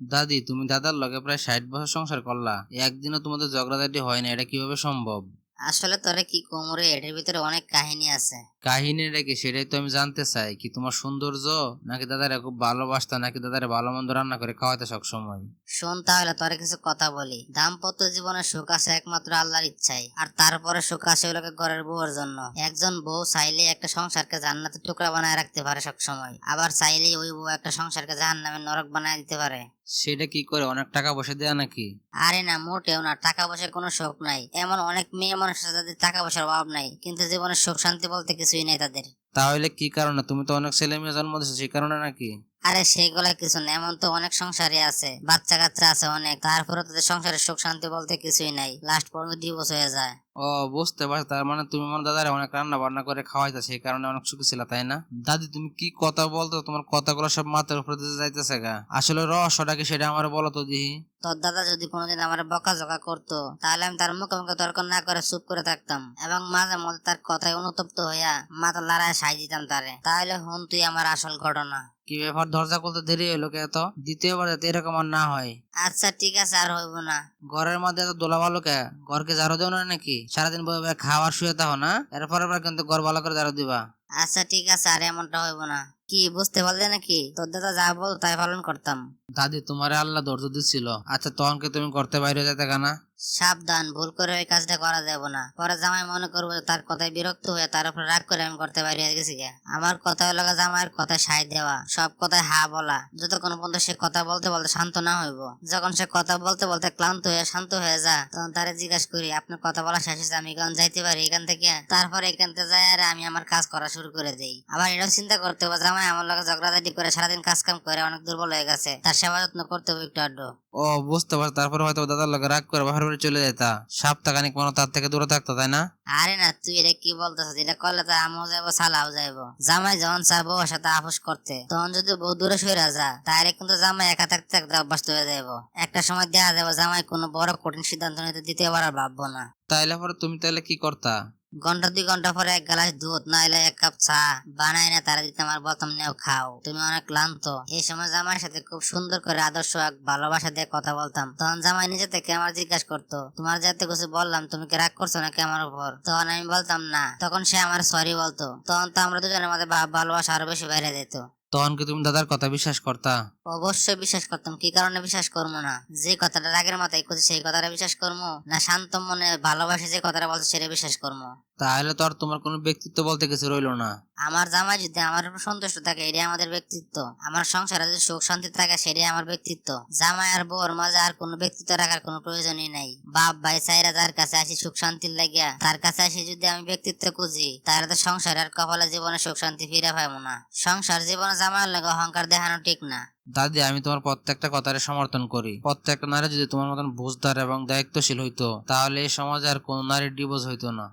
দাদি তুমি দাদার লগে প্রায় ষাট বছর সংসার করলা। একদিনও তোমাদের ঝগড়াঝাটি হয় না এটা কীভাবে সম্ভব? আসলে তোরে কি কোমরে এটার ভিতরে অনেক কাহিনী আছে। কাহিনীটা কি? সেটাই তো আমি জানতে চাই। কি তোমার সৌন্দর্য? নাকি দাদারে খুব ভালোবাসতা? নাকি দাদারে ভালো মন্দ রান্না করে খাওয়াতে সব সময় শোন তাহলে তোরে কিছু কথা বলি। দাম্পত্য জীবনে সুখ আছে একমাত্র আল্লাহর ইচ্ছাই আর তারপরে সুখ আসে ওগুলোকে ঘরের বউর জন্য। একজন বউ চাইলে একটা সংসারকে জান্নাতে টুকরা বানায় রাখতে পারে সবসময়। আবার চাইলেই ওই বউ একটা সংসারকে জাহান্নামে নরক বানায় দিতে পারে। সেটা কি করে অনেক টাকা পয়সা দেয়া নাকি? আরে না মোটেও না টাকা পয়সার কোনো শখ নাই। এমন অনেক মেয়ে মানুষ আছে যাদের টাকা পয়সার অভাব নাই কিন্তু জীবনে সুখ শান্তি বলতে কিছুই নাই তাদের। তাহলে কি কারণে? তুমি তো অনেক ছেলে মেয়ে জন্ম দিয়েছ সেই কারণে নাকি? আরে সেগুলা কিছু না এমন তো অনেক সংসারই আছে বাচ্চা কাচ্চা আছে অনেক তারপরে তাদের সংসারের সুখ শান্তি বলতে কিছুই নাই লাস্ট পর্যন্ত ডিভোর্স হয়ে যায়। ও বুঝতে পারছি তার মানে তুমি আমার দাদারে অনেক রান্না বান্না করে খাওয়াইতা সেই কারণে অনেক সুখী ছিল তাই না? দাদি তুমি কি কথা বলতো তোমার কথাগুলো সব মাথার উপরে দিয়ে যাইতেছে গা। আসলে রহস্যটা কি সেটা আমার বলো তো দিহি তোর দাদা যদি কোনোদিন আমার বকাঝকা করতো তাহলে আমি তার মুখে মুখে তর্ক না করে চুপ করে থাকতাম এবং মাঝে মধ্যে তার কথায় অনুতপ্ত হইয়া মাথা লড়ায় সাই দিতাম তারে। তাহলে হন তুই আমার আসল ঘটনা। কি ব্যাপার? দরজা খুলতে দেরি হলো কে এত দ্বিতীয়বার যাতে এরকম আর না হয়। আচ্ছা ঠিক আছে আর হইব না। ঘরের মধ্যে এত দোলা ভালো কে? ঘরকে ঝাড়ু দেও না নাকি? সারাদিন বই বয়ে খাওয়ার শুয়ে থাকো না। এরপরে আবার কিন্তু ঘর ভালো করে ঝাড়ু দিবা। আচ্ছা ঠিক আছে আর এমনটা হইব না। কি বুঝতে পারলে নাকি? তোর দাদা যা বল তাই পালন করতাম। দাদি তোমারে আল্লাহ ধৈর্য দিচ্ছিল আচ্ছা তখন কি তুমি করতে বাইরে যেতে কেনা সাবধান, ভুল করে ওই কাজটা করা যাবে না। পরে জামাই মনে করব তার কথায় বিরক্ত হয়ে তার উপর রাগ করে আমি করতে পারি গেছি আমার কথা হলো জামাইয়ের কথায় সাই দেওয়া, সব কথায় হা বলা। যতক্ষণ পর্যন্ত সে কথা বলতে বলতে শান্ত না হইব। যখন সে কথা বলতে বলতে ক্লান্ত হয়ে শান্ত হয়ে যা, তখন তারে জিজ্ঞাসা করি, আপনার কথা বলা শেষ হয়েছে, আমি কেমন যাইতে পারি এখান থেকে? তারপরে এখান থেকে যাই আর আমি আমার কাজ করা শুরু করে দেই। আবার এটাও চিন্তা করতে হবে, জামাই আমার লগে ঝগড়াঝাটি করে সারাদিন কাজ কাম করে অনেক দুর্বল হয়ে গেছে। তার সেবা যত্ন করতে হবে একটু আড্ডু। ও, বুঝতে পারছি। তারপরে হয়তো দাদার লোক রাগ করে বাহার বাড়ি চলে যেতা সপ্তাহখানিক মনে তার থেকে দূরে থাকতো তাই না? আরে না তুই এটা কি বলতেছিস? এটা করলে তো আমও যাব সালাও যাইবো। জামাই যখন চাবো ওর সাথে আপোষ করতে তখন যদি বহু দূরে সরে যা তাহলে কিন্তু জামাই একা থাকতে থাকতে অভ্যস্ত হয়ে যাব একটা সময় দেওয়া যাব জামাই কোনো বড় কঠিন সিদ্ধান্ত নিতে দিতে আর ভাববো না। তাইলে পরে তুমি তাহলে কি করতা? ঘণ্টা দুই ঘণ্টা পরে এক গ্লাস দুধ না এলে এক কাপ চা বানাই না তারা দিতে আমার বলতাম নেও খাও। তুমি অনেক ক্লান্ত। এই সময় জামাইয়ের সাথে খুব সুন্দর করে আদর্শ এক ভালোবাসা দিয়ে কথা বলতাম। তখন জামাই নিজে থেকে আমার জিজ্ঞাসা করতো, তোমার যাতে কিছু বললাম, তুমি কি রাগ করছ নাকি আমার উপর? তখন আমি বলতাম, না। তখন সে আমার সরি বলতো। তখন তো আমরা দুজনের মধ্যে ভালোবাসা আরও বেশি বাইরে যেত। তখন কি তুমি দাদার কথা বিশ্বাস করতা? অবশ্যই বিশ্বাস করতাম। কি কারণে বিশ্বাস করব না? যে কথাটা রাগের মাথায় করছে সেই কথাটা বিশ্বাস করব? না শান্ত মনে ভালোবাসে যে কথাটা বলছে সেটা বিশ্বাস করব? তাহলে তো আর তোমার কোনো ব্যক্তিত্ব বলতে কিছু রইল না। আমার জামাই যদি আমার উপর সন্তুষ্ট থাকে, এটাই আমাদের ব্যক্তিত্ব। আমার সংসারে যদি সুখ শান্তি থাকে, সেটাই আমার ব্যক্তিত্ব। জামাই আর বউর মাঝে আর কোনো ব্যক্তিত্ব রাখার কোনো প্রয়োজনই নাই। বাপ ভাই চাইরা যার কাছে আসি সুখ শান্তির লাগিয়া, তার কাছে আসি যদি আমি ব্যক্তিত্ব খুঁজি, তাহলে তো সংসার আর কপালে জীবনে সুখ শান্তি ফিরে পাবো না। সংসার জীবনে জামাইয়ের লাগে অহংকার দেখানো ঠিক না। দাদি, আমি তোমার প্রত্যেকটা কথারে সমর্থন করি। প্রত্যেকটা নারী যদি তোমার মতন বুঝদার এবং দায়িত্বশীল হইতো, তাহলে এই সমাজে আর কোন নারীর ডিভোর্স হইতো না।